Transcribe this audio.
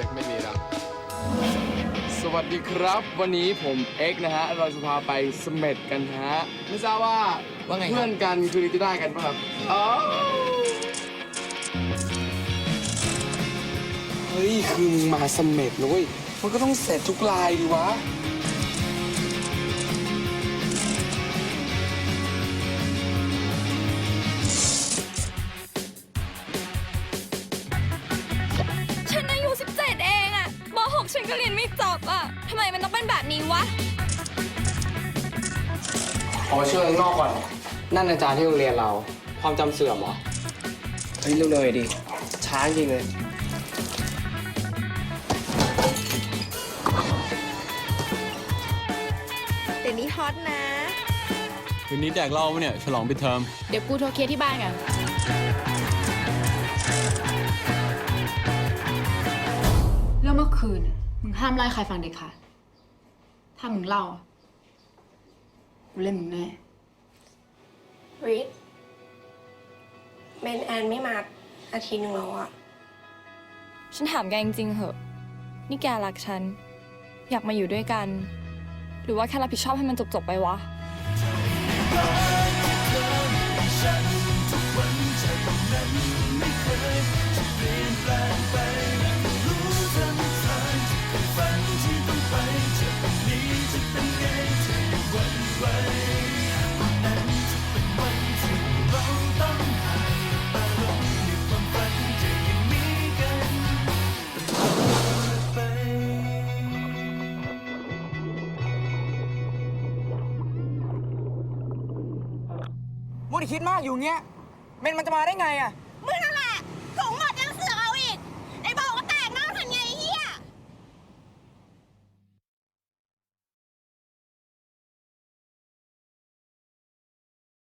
บางคนมีเซ็กไม่มีรักสวัสดีครับ วันนี้ผมเอ็กซ์นะฮะ เราจะพาไปเสเม็ดกันฮะ ไม่ทราบว่าว่าไงครับ เพื่อนกันคือจะได้กันป่ะครับอ๋อเฮ้ย คือมึงมาเสเม็ดนะเว้ยมันก็ต้องเสร็จทุกลายดีวะ ฉันก็เรียนไม่จบอะทำไมมันต้องเป็นแบบนี้วะ ขอมาช่วยข้างนอกก่อน นั่นอาจารย์ที่โรงเรียนเรา ความจำเสื่อมเหรอ เฮ้ยเร็วๆดิ ช้าจริงเลย เดี๋ยวนี้ฮอตนะคืนนี้แดกเหล้าปะเนี่ย ฉลองปิดเทอม เดี๋ยวกูโทรเคลียร์ที่บ้านกัน คืนน่ะมึงห้ามไล่ใครฟังเด็ดขาด ถ้ามึงเล่าอะกูเล่นมึงแน่ริทเบนแอนไม่มาอาทิตย์หนึ่งแล้วอะฉันถามแกจริงๆเหอะ นี่แกรักฉัน อยากมาอยู่ด้วยกัน หรือว่าแค่รับผิดชอบให้มันจบๆไปวะ มัวแต่คิดมากอยู่เงี้ยเมนมันจะมาได้ไงอะ